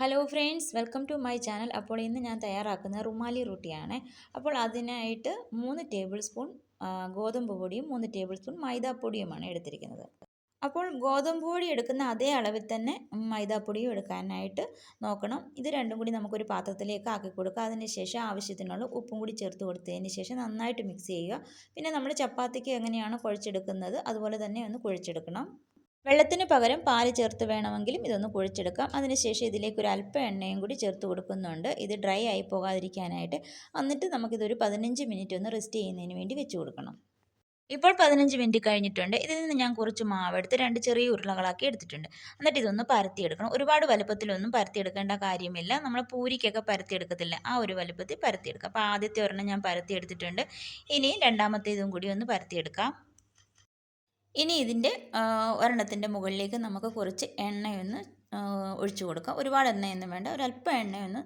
Hello friends welcome to my channel അപ്പോൾ ഇന്ന് ഞാൻ തയ്യാറാക്കുന്ന റുമാലി റൊട്ടിയാണ്. അപ്പോൾ അതിനായിട്ട് മൂന്ന് ടേബിൾ സ്പൂൺ ഗോതമ്പ് പൊടിയും മൂന്ന് ടേബിൾ സ്പൂൺ മൈദാപ്പൊടിയുമാണ് എടുത്തിരിക്കുന്നത്. അപ്പോൾ ഗോതമ്പ് പൊടി എടുക്കുന്ന അതേ അളവിൽ തന്നെ മൈദാപ്പൊടിയും എടുക്കാനായിട്ട് നോക്കണം. ഇത് രണ്ടും കൂടി നമുക്കൊരു പാത്രത്തിലേക്ക് ആക്കി കൊടുക്കുക. അതിനുശേഷം ആവശ്യത്തിനുള്ള ഉപ്പും കൂടി ചേർത്ത് കൊടുത്തതിന് ശേഷം നന്നായിട്ട് മിക്സ് ചെയ്യുക. പിന്നെ നമ്മൾ ചപ്പാത്തിക്ക് എങ്ങനെയാണ് കുഴച്ചെടുക്കുന്നത് അതുപോലെ തന്നെ ഒന്ന് കുഴച്ചെടുക്കണം. വെള്ളത്തിന് പകരം പാൽ ചേർത്ത് വേണമെങ്കിലും ഇതൊന്ന് കുഴിച്ചെടുക്കാം. അതിനുശേഷം ഇതിലേക്ക് ഒരു അല്പം എണ്ണയും കൂടി ചേർത്ത് കൊടുക്കുന്നുണ്ട്. ഇത് ഡ്രൈ ആയി പോകാതിരിക്കാനായിട്ട്. എന്നിട്ട് നമുക്കിതൊരു പതിനഞ്ച് മിനിറ്റ് ഒന്ന് റെസ്റ്റ് ചെയ്യുന്നതിന് വേണ്ടി വെച്ച് കൊടുക്കണം. ഇപ്പോൾ പതിനഞ്ച് മിനിറ്റ് കഴിഞ്ഞിട്ടുണ്ട്. ഇതിൽ നിന്ന് ഞാൻ കുറച്ച് മാവെടുത്ത് രണ്ട് ചെറിയ ഉരുളകളാക്കി എടുത്തിട്ടുണ്ട്. എന്നിട്ട് ഇതൊന്ന് പരത്തിയെടുക്കണം. ഒരുപാട് വലുപ്പത്തിലൊന്നും പരത്തിയെടുക്കേണ്ട കാര്യമില്ല. നമ്മൾ പൂരിക്കൊക്കെ പരത്തിയെടുക്കത്തില്ല. ആ ഒരു വലുപ്പത്തിൽ പരത്തിയെടുക്കാം. അപ്പോൾ ആദ്യത്തെ ഒരെണ്ണം ഞാൻ പരത്തിയെടുത്തിട്ടുണ്ട്. ഇനി രണ്ടാമത്തേതും കൂടി ഒന്ന് പരത്തിയെടുക്കാം. ഇനി ഇതിന്റെ ഒരെണ്ണത്തിന്റെ മുകളിലേക്ക് നമുക്ക് കുറച്ച് എണ്ണയൊന്ന് ഒഴിച്ചു കൊടുക്കാം. ഒരുപാട് എണ്ണയൊന്നും വേണ്ട. ഒരല്പം എണ്ണയൊന്ന്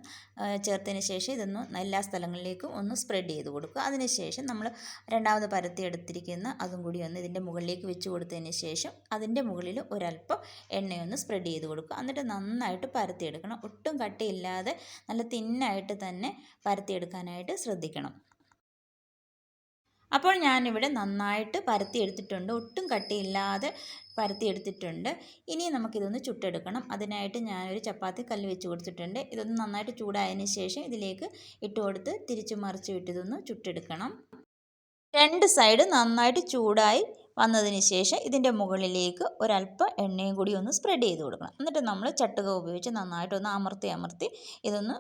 ചേർത്തതിന് ശേഷം ഇതൊന്ന് എല്ലാ സ്ഥലങ്ങളിലേക്കും ഒന്ന് സ്പ്രെഡ് ചെയ്ത് കൊടുക്കുക. അതിനുശേഷം നമ്മൾ രണ്ടാമത് പരത്തി എടുത്തിരിക്കുന്ന അതും കൂടി ഒന്ന് ഇതിന്റെ മുകളിലേക്ക് വെച്ച് കൊടുത്തതിന് ശേഷം അതിന്റെ മുകളിൽ ഒരല്പം എണ്ണയൊന്ന് സ്പ്രെഡ് ചെയ്ത് കൊടുക്കുക. എന്നിട്ട് നന്നായിട്ട് പരത്തിയെടുക്കണം ഒട്ടും കട്ടിയില്ലാതെ നല്ല തിന്നായിട്ട് തന്നെ പരത്തിയെടുക്കാനായിട്ട് ശ്രദ്ധിക്കണം. അപ്പോൾ ഞാനിവിടെ നന്നായിട്ട് പരത്തി എടുത്തിട്ടുണ്ട് ഒട്ടും കട്ടിയില്ലാതെ പരത്തി എടുത്തിട്ടുണ്ട് ഇനി നമുക്കിതൊന്ന് ചുട്ടെടുക്കണം. അതിനായിട്ട് ഞാനൊരു ചപ്പാത്തി കല്ല് വെച്ച് കൊടുത്തിട്ടുണ്ട്. ഇതൊന്ന് നന്നായിട്ട് ചൂടായതിന് ശേഷം ഇതിലേക്ക് ഇട്ട് കൊടുത്ത് തിരിച്ചു മറിച്ച് വിട്ടിതൊന്ന് ചുട്ടെടുക്കണം. രണ്ട് സൈഡ് നന്നായിട്ട് ചൂടായി വന്നതിന് ശേഷം ഇതിന്റെ മുകളിലേക്ക് ഒരല്പം എണ്ണയും കൂടി ഒന്ന് സ്പ്രെഡ് ചെയ്ത് കൊടുക്കണം. എന്നിട്ട് നമ്മൾ ചട്ടുക ഉപയോഗിച്ച് നന്നായിട്ടൊന്ന് അമർത്തി അമർത്തി ഇതൊന്ന്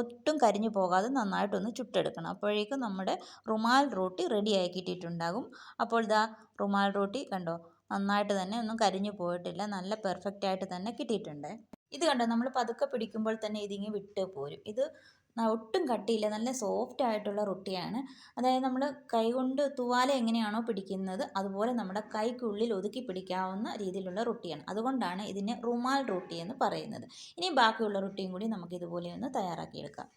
ഒട്ടും കരിഞ്ഞു പോകാതെ നന്നായിട്ടൊന്ന് ചുട്ടെടുക്കണം. അപ്പോഴേക്കും നമ്മുടെ റുമാൽ റോട്ടി റെഡി ആക്കിയിട്ടുണ്ടാകും അപ്പോൾ ഇതാ റുമാൽ റോട്ടി കണ്ടോ നന്നായിട്ട് തന്നെ ഒന്നും കരിഞ്ഞു പോയിട്ടില്ല. നല്ല പെർഫെക്റ്റ് ആയിട്ട് തന്നെ കിട്ടിയിട്ടുണ്ട്. ഇത് കണ്ടോ? നമ്മൾ പതുക്കെ പിടിക്കുമ്പോൾ തന്നെ ഇതിങ്ങി വിട്ട് പോരും. ഇത് ഒട്ടും കട്ടിയില്ല. നല്ല സോഫ്റ്റ് ആയിട്ടുള്ള റൊട്ടിയാണ്. അതായത് നമ്മൾ കൈകൊണ്ട് തുവാല എങ്ങനെയാണോ പിടിക്കുന്നത് അതുപോലെ നമ്മുടെ കൈക്കുള്ളിൽ ഒതുക്കി പിടിക്കാവുന്ന രീതിയിലുള്ള റൊട്ടിയാണ്. അതുകൊണ്ടാണ് ഇതിനെ റുമാൽ റൊട്ടി എന്ന് പറയുന്നത്. ഇനി ബാക്കിയുള്ള റൊട്ടിയും കൂടി നമുക്ക് ഇതുപോലെ ഒന്ന് തയ്യാറാക്കിയെടുക്കാം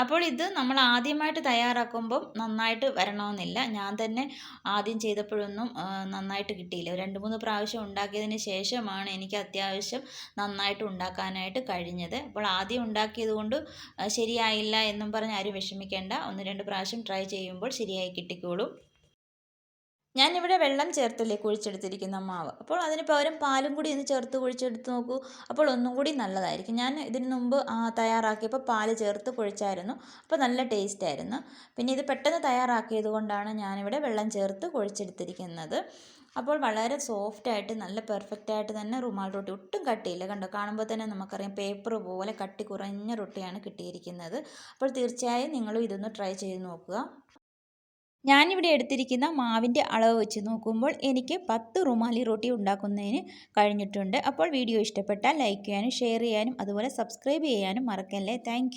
അപ്പോൾ ഇത് നമ്മൾ ആദ്യമായിട്ട് തയ്യാറാക്കുമ്പം നന്നായിട്ട് വരണമെന്നില്ല. ഞാൻ തന്നെ ആദ്യം ചെയ്തപ്പോഴൊന്നും നന്നായിട്ട് കിട്ടിയില്ല. രണ്ട് മൂന്ന് പ്രാവശ്യം ഉണ്ടാക്കിയതിന് ശേഷമാണ് എനിക്ക് അത്യാവശ്യം നന്നായിട്ട് ഉണ്ടാക്കാനായിട്ട് കഴിഞ്ഞത്. അപ്പോൾ ആദ്യം ഉണ്ടാക്കിയത് കൊണ്ട് ശരിയായില്ല എന്നും പറഞ്ഞ് ആരും വിഷമിക്കേണ്ട. ഒന്ന് രണ്ട് പ്രാവശ്യം ട്രൈ ചെയ്യുമ്പോൾ ശരിയായി കിട്ടിക്കോളും. ഞാനിവിടെ വെള്ളം ചേർത്തല്ലേ കുഴിച്ചെടുത്തിരിക്കുന്ന മാവ്. അപ്പോൾ അതിന് പകരം പാലും കൂടി ഒന്ന് ചേർത്ത് കുഴിച്ചെടുത്ത് നോക്കൂ. അപ്പോൾ ഒന്നും കൂടി നല്ലതായിരിക്കും. ഞാൻ ഇതിന് മുമ്പ് തയ്യാറാക്കിയപ്പോൾ പാൽ ചേർത്ത് കുഴിച്ചായിരുന്നു. അപ്പോൾ നല്ല ടേസ്റ്റ് ആയിരുന്നു. പിന്നെ ഇത് പെട്ടെന്ന് തയ്യാറാക്കിയത് കൊണ്ടാണ് ഞാനിവിടെ വെള്ളം ചേർത്ത് കുഴിച്ചെടുത്തിരിക്കുന്നത്. അപ്പോൾ വളരെ സോഫ്റ്റായിട്ട് നല്ല പെർഫെക്റ്റ് ആയിട്ട് തന്നെ റുമാൽ റൊട്ടി ഒട്ടും കട്ടിയില്ല. കണ്ടോ? കാണുമ്പോൾ തന്നെ നമുക്കറിയാം പേപ്പർ പോലെ കട്ടി കുറഞ്ഞ റൊട്ടിയാണ് കിട്ടിയിരിക്കുന്നത്. അപ്പോൾ തീർച്ചയായും നിങ്ങളും ഇതൊന്ന് ട്രൈ ചെയ്ത് നോക്കുക. ഞാനിവിടെ എടുത്തിരിക്കുന്ന മാവിന്റെ അളവ് വെച്ച് നോക്കുമ്പോൾ എനിക്ക് പത്ത് റുമാലി റൊട്ടി ഉണ്ടാക്കുന്നതിന് കഴിഞ്ഞിട്ടുണ്ട്. അപ്പോൾ വീഡിയോ ഇഷ്ടപ്പെട്ടാൽ ലൈക്ക് ചെയ്യാനും ഷെയർ ചെയ്യാനും അതുപോലെ സബ്സ്ക്രൈബ് ചെയ്യാനും മറക്കല്ലേ. താങ്ക്